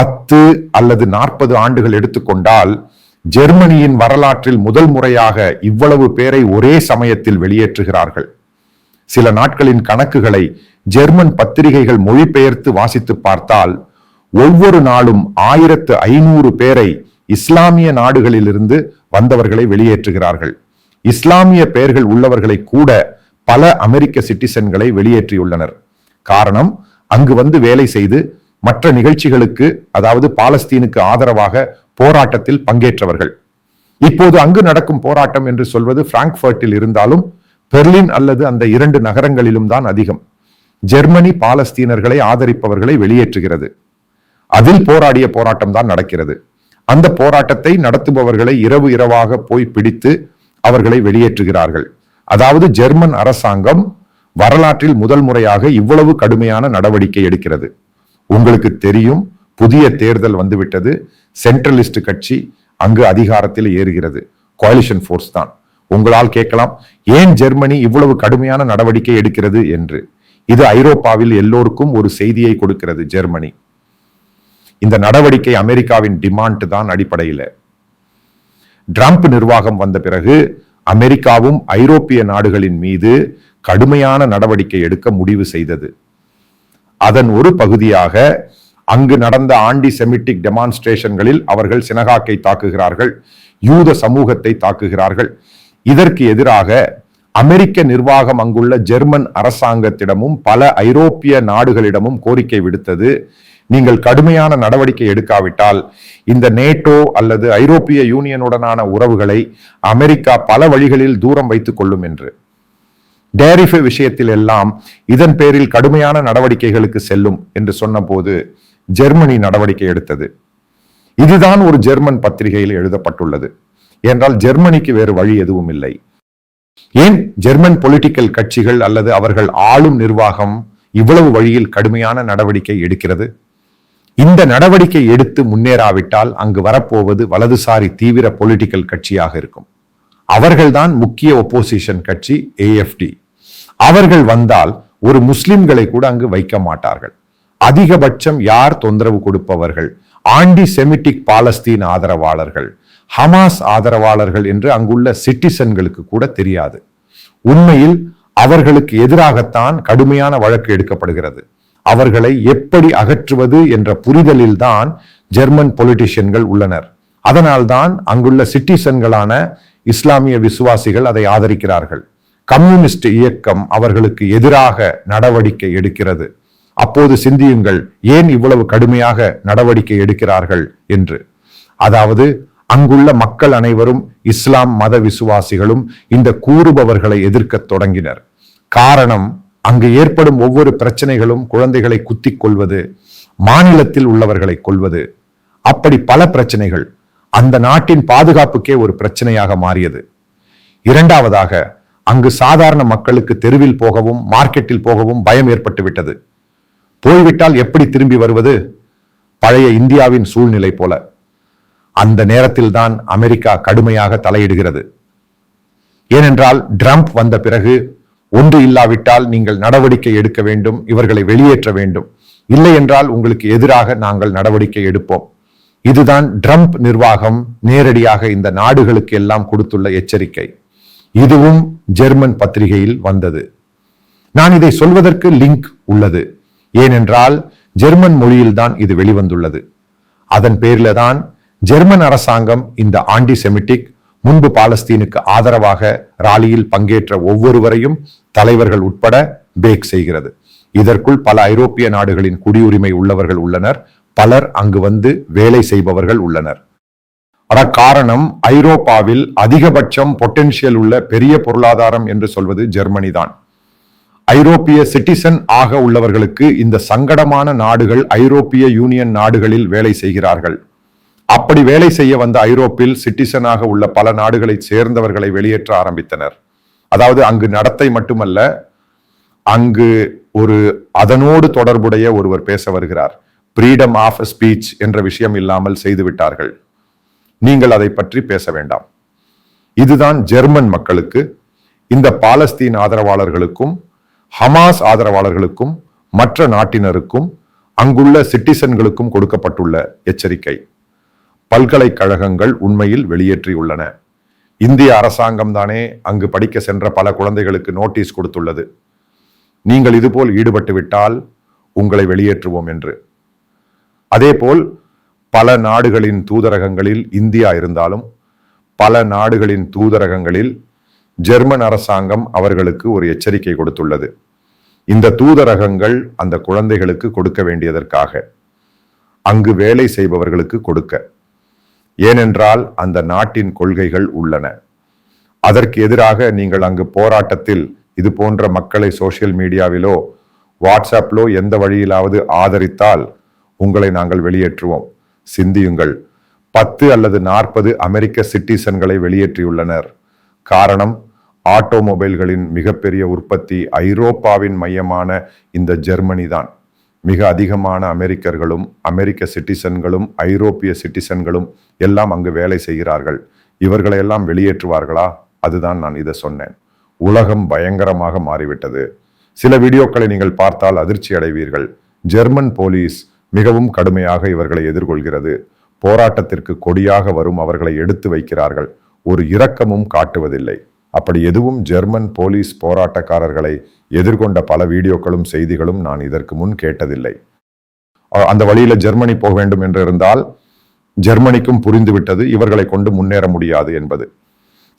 பத்து அல்லது நாற்பது ஆண்டுகள் எடுத்துக்கொண்டால் ஜெர்மனியின் வரலாற்றில் முதல் முறையாக இவ்வளவு பேரை ஒரே சமயத்தில் வெளியேற்றுகிறார்கள். சில நாட்களின் கணக்குகளை ஜெர்மன் பத்திரிகைகள் மொழிபெயர்த்து வாசித்து பார்த்தால் ஒவ்வொரு நாளும் ஆயிரத்து ஐநூறு பேரை இஸ்லாமிய நாடுகளிலிருந்து வந்தவர்களை வெளியேற்றுகிறார்கள். இஸ்லாமிய பெயர்கள் உள்ளவர்களை கூட பல அமெரிக்க சிட்டிசன்களை வெளியேற்றியுள்ளனர். காரணம் அங்கு வந்து வேலை செய்து மற்ற நிகழ்ச்சிகளுக்கு அதாவது பாலஸ்தீனுக்கு ஆதரவாக போராட்டத்தில் பங்கேற்றவர்கள். இப்போது அங்கு நடக்கும் போராட்டம் என்று சொல்வது பிராங்க்ஃபர்ட்டில் இருந்தாலும் பெர்லின் அல்லது அந்த இரண்டு நகரங்களிலும் தான் அதிகம். ஜெர்மனி பாலஸ்தீனர்களை ஆதரிப்பவர்களை வெளியேற்றுகிறது. அதில் போராடிய போராட்டம் தான் நடக்கிறது. அந்த போராட்டத்தை நடத்துபவர்களை இரவு இரவாக போய் பிடித்து அவர்களை வெளியேற்றுகிறார்கள். அதாவது ஜெர்மன் அரசாங்கம் வரலாற்றில் முதல் முறையாக இவ்வளவு கடுமையான நடவடிக்கை எடுக்கிறது. உங்களுக்கு தெரியும் புதிய தேர்தல் வந்துவிட்டது. சென்ட்ரலிஸ்ட் கட்சி அங்கு அதிகாரத்தில் ஏறுகிறது. கோலிஷன் ஃபோர்ஸ் தான். உங்களால் கேட்கலாம் ஏன் ஜெர்மனி இவ்வளவு கடுமையான நடவடிக்கை எடுக்கிறது என்று? இது ஐரோப்பாவில் எல்லோருக்கும் ஒரு செய்தியை கொடுக்கிறது ஜெர்மனி. இந்த நடவடிக்கை அமெரிக்காவின் டிமாண்ட் தான் அடிப்படையில். ட்ரம்ப் நிர்வாகம் வந்த பிறகு அமெரிக்காவும் ஐரோப்பிய நாடுகளின் மீது கடுமையான நடவடிக்கை எடுக்க முடிவு செய்தது. அதன் ஒரு பகுதியாக அங்கு நடந்த ஆண்டி செமிட்டிக் டெமான்ஸ்ட்ரேஷன்களில் அவர்கள் சினகாக்கை தாக்குகிறார்கள் யூத சமூகத்தை தாக்குகிறார்கள். இதற்கு எதிராக அமெரிக்க நிர்வாகம் அங்குள்ள ஜெர்மன் அரசாங்கத்திடமும் பல ஐரோப்பிய நாடுகளிடமும் கோரிக்கை விடுத்தது. நீங்கள் கடுமையான நடவடிக்கை எடுக்காவிட்டால் இந்த நேட்டோ அல்லது ஐரோப்பிய யூனியனுடனான உறவுகளை அமெரிக்கா பல வழிகளில் தூரம் வைத்துக் கொள்ளும் என்று. டேரிஃபை விஷயத்தில் எல்லாம் இதன் பேரில் கடுமையான நடவடிக்கைகளுக்கு செல்லும் என்று சொன்னபோது ஜெர்மனி நடவடிக்கை எடுத்தது. இதுதான் ஒரு ஜெர்மன் பத்திரிகையில் எழுதப்பட்டுள்ளது. என்றால் ஜெர்மனிக்கு வேறு வழி எதுவும் இல்லை. ஏன்? ஜெர்மன் பொலிட்டிக்கல் கட்சிகள் அல்லது அவர்கள் ஆளும் நிர்வாகம் இவ்வளவு வழியில் கடுமையான நடவடிக்கை எடுக்கிறது? இந்த நடவடிக்கை எடுத்து முன்னேறாவிட்டால் அங்கு வரப்போவது வலதுசாரி தீவிர பொலிட்டிக்கல் கட்சியாக இருக்கும். அவர்கள்தான் முக்கிய ஒப்போசிஷன் கட்சி ஏஎஃப்டி அவர்கள் வந்தால் ஒரு முஸ்லிம்களை கூட அங்கு வைக்க மாட்டார்கள். அதிகபட்சம் யார் தொந்தரவு கொடுப்பவர்கள்? ஆண்டி செமிட்டிக் பாலஸ்தீன் ஆதரவாளர்கள். ஹமாஸ் ஆதரவாளர்கள் என்று அங்குள்ள சிட்டிசன்களுக்கு கூட தெரியாது. உண்மையில் அவர்களுக்கு எதிராகத்தான் கடுமையான வழக்கு எடுக்கப்படுகிறது. அவர்களை எப்படி அகற்றுவது என்ற புரிதலில் தான் ஜெர்மன் பொலிட்டிஷியன்கள் உள்ளனர். அதனால்தான் அங்குள்ள சிட்டிசன்களான இஸ்லாமிய விசுவாசிகள் அதை ஆதரிக்கிறார்கள். கம்யூனிஸ்ட் இயக்கம் அவர்களுக்கு எதிராக நடவடிக்கை எடுக்கிறது. அப்போது சிந்தியுங்கள் ஏன் இவ்வளவு கடுமையாக நடவடிக்கை எடுக்கிறார்கள் என்று. அதாவது அங்குள்ள மக்கள் அனைவரும் இஸ்லாம் மத விசுவாசிகளும் இந்த கூறுபவர்களை எதிர்க்க தொடங்கினர். காரணம் அங்கு ஏற்படும் ஒவ்வொரு பிரச்சனைகளும் குழந்தைகளை குத்திக் கொள்வது மாநிலத்தில் உள்ளவர்களை கொள்வது. அப்படி பல பிரச்சனைகள் அந்த நாட்டின் பாதுகாப்புக்கே ஒரு பிரச்சனையாக மாறியது. இரண்டாவதாக அங்கு சாதாரண மக்களுக்கு தெருவில் போகவும் மார்க்கெட்டில் போகவும் பயம் ஏற்பட்டு விட்டது. போய்விட்டால் எப்படி திரும்பி வருவது? பழைய இந்தியாவின் சூழ்நிலை போல. அந்த நேரத்தில் தான் அமெரிக்கா கடுமையாக தலையிடுகிறது. ஏனென்றால் ட்ரம்ப் வந்த பிறகு ஒன்று இல்லாவிட்டால் நீங்கள் நடவடிக்கை எடுக்க வேண்டும் இவர்களை வெளியேற்ற வேண்டும். இல்லை என்றால் உங்களுக்கு எதிராக நாங்கள் நடவடிக்கை எடுப்போம். இதுதான் ட்ரம்ப் நிர்வாகம் நேரடியாக இந்த நாடுகளுக்கு எல்லாம் கொடுத்துள்ள எச்சரிக்கை. இதுவும் ஜெர்மன் பத்திரிகையில் வந்தது. நான் இதை சொல்வதற்கு லிங்க் உள்ளது. ஏனென்றால் ஜெர்மன் மொழியில்தான் இது வெளிவந்துள்ளது. அதன் பேரில தான் ஜெர்மன் அரசாங்கம் இந்த ஆண்டி செமிட்டிக் முன்பு பாலஸ்தீனுக்கு ஆதரவாக ராலியில் பங்கேற்ற ஒவ்வொருவரையும் தலைவர்கள் உட்பட பேக் செய்கிறது. இதற்குள் பல ஐரோப்பிய நாடுகளின் குடியுரிமை உள்ளவர்கள் உள்ளனர். பலர் அங்கு வந்து வேலை செய்பவர்கள் உள்ளனர். அட காரணம் ஐரோப்பாவில் அதிகபட்சம் பொட்டென்ஷியல் உள்ள பெரிய பொருளாதாரம் என்று சொல்வது ஜெர்மனி தான். ஐரோப்பிய சிட்டிசன் ஆக உள்ளவர்களுக்கு இந்த சங்கடமான நாடுகள் ஐரோப்பிய யூனியன் நாடுகளில் வேலை செய்கிறார்கள். அப்படி வேலை செய்ய வந்த ஐரோப்பில் சிட்டிசனாக உள்ள பல நாடுகளை சேர்ந்தவர்களை வெளியேற்ற ஆரம்பித்தனர். அதாவது அங்கு நடத்தை மட்டுமல்ல அங்கு ஒரு அதனோடு தொடர்புடைய ஒருவர் பேச வருகிறார். ஃப்ரீடம் ஆஃப் ஸ்பீச் என்ற விஷயம் இல்லாமல் செய்துவிட்டார்கள் நீங்கள் அதை பற்றி பேச வேண்டாம். இதுதான் ஜெர்மன் மக்களுக்கு இந்த பாலஸ்தீன் ஆதரவாளர்களுக்கும் ஹமாஸ் ஆதரவாளர்களுக்கும் மற்ற நாட்டினருக்கும் அங்குள்ள சிட்டிசன்களுக்கும் கொடுக்கப்பட்டுள்ள எச்சரிக்கை. பல்கலைக்கழகங்கள் உண்மையில் வெளியேற்றியுள்ளன. இந்திய அரசாங்கம் தானே அங்கு படிக்க சென்ற பல குழந்தைகளுக்கு நோட்டீஸ் கொடுத்துள்ளது. நீங்கள் இதுபோல் ஈடுபட்டு விட்டால் உங்களை வெளியேற்றுவோம் என்று. அதேபோல் பல நாடுகளின் தூதரகங்களில் இந்தியா இருந்தாலும் பல நாடுகளின் தூதரகங்களில் ஜெர்மன் அரசாங்கம் அவர்களுக்கு ஒரு எச்சரிக்கை கொடுத்துள்ளது. இந்த தூதரகங்கள் அந்த குழந்தைகளுக்கு கொடுக்க வேண்டியதற்காக அங்கு வேலை செய்பவர்களுக்கு கொடுக்க. ஏனென்றால் அந்த நாட்டின் கொள்கைகள் உள்ளன. அதற்கு எதிராக நீங்கள் அங்கு போராட்டத்தில் இது போன்ற மக்களை சோசியல் மீடியாவிலோ வாட்ஸ்அப்லோ எந்த வழியிலாவது ஆதரித்தால் உங்களை நாங்கள் வெளியேற்றுவோம். சிந்தியுங்கள். பத்து அல்லது நாற்பது அமெரிக்க சிட்டிசன்களை வெளியேற்றியுள்ளனர். காரணம் ஆட்டோமொபைல்களின் மிகப்பெரிய உற்பத்தி ஐரோப்பாவின் மையமான இந்த ஜெர்மனி தான் மிக அதிகமான அமெரிக்கர்களும் அமெரிக்க சிட்டிசன்களும் ஐரோப்பிய சிட்டிசன்களும் எல்லாம் அங்கு வேலை செய்கிறார்கள். இவர்களை எல்லாம் வெளியேற்றுவார்களா? அதுதான் நான் இதை சொன்னேன். உலகம் பயங்கரமாக மாறிவிட்டது. சில வீடியோக்களை நீங்கள் பார்த்தால் அதிர்ச்சி அடைவீர்கள் ஜெர்மன் போலீஸ் மிகவும் கடுமையாக இவர்களை எதிர்கொள்கிறது. போராட்டத்திற்கு கொடியாக வரும் அவர்களை எடுத்து வைக்கிறார்கள். ஒரு இரக்கமும் காட்டுவதில்லை. அப்படி எதுவும் ஜெர்மன் போலீஸ் போராட்டக்காரர்களை எதிர்கொண்ட பல வீடியோக்களும் செய்திகளும் நான் இதற்கு முன் கேட்டதில்லை. அந்த வழியில ஜெர்மனி போக வேண்டும் என்று இருந்தால் ஜெர்மனிக்கும் புரிந்துவிட்டது. இவர்களை கொண்டு முன்னேற முடியாது என்பது.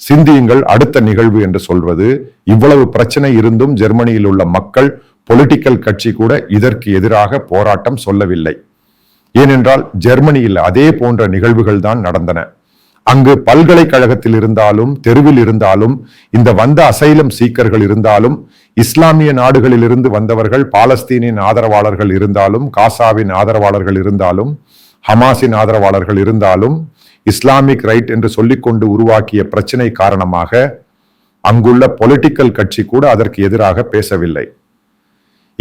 சிந்தியுங்கள் அடுத்த நிகழ்வு என்று சொல்வது இவ்வளவு பிரச்சனை இருந்தும் ஜெர்மனியில் உள்ள மக்கள் பொலிட்டிக்கல் கட்சி கூட இதற்கு எதிராக போராட்டம் சொல்லவில்லை. ஏனென்றால் ஜெர்மனியில் அதே போன்ற நிகழ்வுகள் தான் நடந்தன. அங்கு பல்கலைக்கழகத்தில் இருந்தாலும் தெருவில் இருந்தாலும் இந்த வந்த அசைலம் சீக்கர்கள் இருந்தாலும் இஸ்லாமிய நாடுகளிலிருந்து வந்தவர்கள் பாலஸ்தீனின் ஆதரவாளர்கள் இருந்தாலும் காசாவின் ஆதரவாளர்கள் இருந்தாலும் ஹமாஸின் ஆதரவாளர்கள் இருந்தாலும் இஸ்லாமிக் ரைட் என்று சொல்லிக்கொண்டு உருவாக்கிய பிரச்சினை காரணமாக அங்குள்ள பொலிட்டிக்கல் கட்சி கூட அதற்கு எதிராக பேசவில்லை.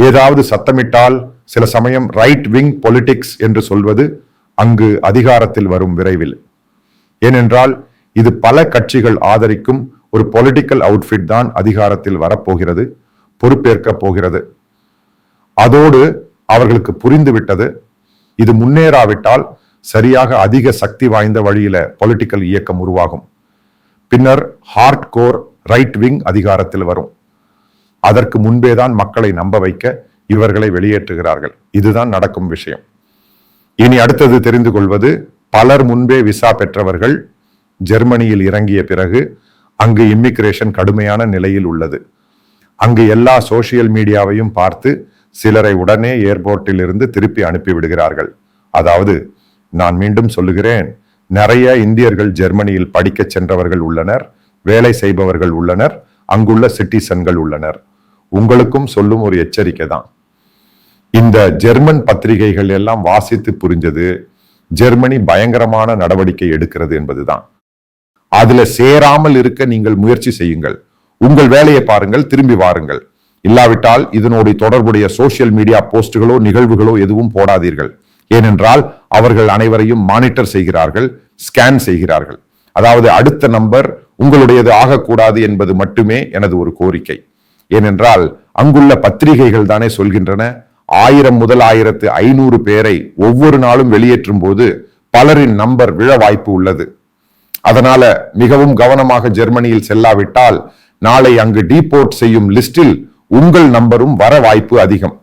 ஏதாவது சத்தமிட்டால் சில சமயம் ரைட் விங் பொலிட்டிக்ஸ் என்று சொல்வது அங்கு அதிகாரத்தில் வரும் விரைவில். ஏனென்றால் இது பல கட்சிகள் ஆதரிக்கும் ஒரு பொலிட்டிக்கல் அவுட்ஃபிட் தான் அதிகாரத்தில் வரப்போகிறது பொறுப்பேற்க போகிறது. அதோடு அவர்களுக்கு புரிந்துவிட்டது இது முன்னேறாவிட்டால் சரியாக அதிக சக்தி வாய்ந்த வழியில பொலிட்டிக்கல் இயக்கம் உருவாகும். பின்னர் ஹார்ட் கோர் ரைட் விங் அதிகாரத்தில் வரும். அதற்கு முன்பேதான் மக்களை நம்ப வைக்க இவர்களை வெளியேற்றுகிறார்கள். இதுதான் நடக்கும் விஷயம். இனி அடுத்தது தெரிந்து கொள்வது பலர் முன்பே விசா பெற்றவர்கள் ஜெர்மனியில் இறங்கிய பிறகு அங்கு இம்மிகிரேஷன் கடுமையான நிலையில் உள்ளது. அங்கு எல்லா சோசியல் மீடியாவையும் பார்த்து சிலரை உடனே ஏர்போர்ட்டில் இருந்து திருப்பி அனுப்பிவிடுகிறார்கள் அதாவது நான் மீண்டும் சொல்லுகிறேன் நிறைய இந்தியர்கள் ஜெர்மனியில் படிக்கச் சென்றவர்கள் உள்ளனர் வேலை செய்பவர்கள் உள்ளனர் அங்குள்ள சிட்டிசன்கள் உள்ளனர். உங்களுக்கும் சொல்லும் ஒரு எச்சரிக்கை தான். இந்த ஜெர்மன் பத்திரிகைகள் எல்லாம் வாசித்து புரிஞ்சது ஜெர்மனி பயங்கரமான நடவடிக்கை எடுக்கிறது என்பதுதான் அதுல சேராமல் இருக்க நீங்கள் முயற்சி செய்யுங்கள். உங்கள் வேலையை பாருங்கள் திரும்பி வாருங்கள். இல்லாவிட்டால் இதனுடைய தொடர்புடைய சோசியல் மீடியா போஸ்டுகளோ நிகழ்வுகளோ எதுவும் போடாதீர்கள். ஏனென்றால் அவர்கள் அனைவரையும் மானிட்டர் செய்கிறார்கள் ஸ்கேன் செய்கிறார்கள். அதாவது அடுத்த நம்பர் உங்களுடையது ஆகக்கூடாது என்பது மட்டுமே எனது ஒரு கோரிக்கை. ஏனென்றால் அங்குள்ள பத்திரிகைகள் தானே சொல்கின்றன. ஆயிரம் முதல் ஆயிரத்து ஐநூறு பேரை ஒவ்வொரு நாளும் வெளியேற்றும் போது பலரின் நம்பர் விழ வாய்ப்பு உள்ளது. அதனால மிகவும் கவனமாக ஜெர்மனியில் செல்லாவிட்டால் நாளை அங்கு டீபோர்ட் செய்யும் லிஸ்டில் உங்கள் நம்பரும் வர வாய்ப்பு அதிகம்.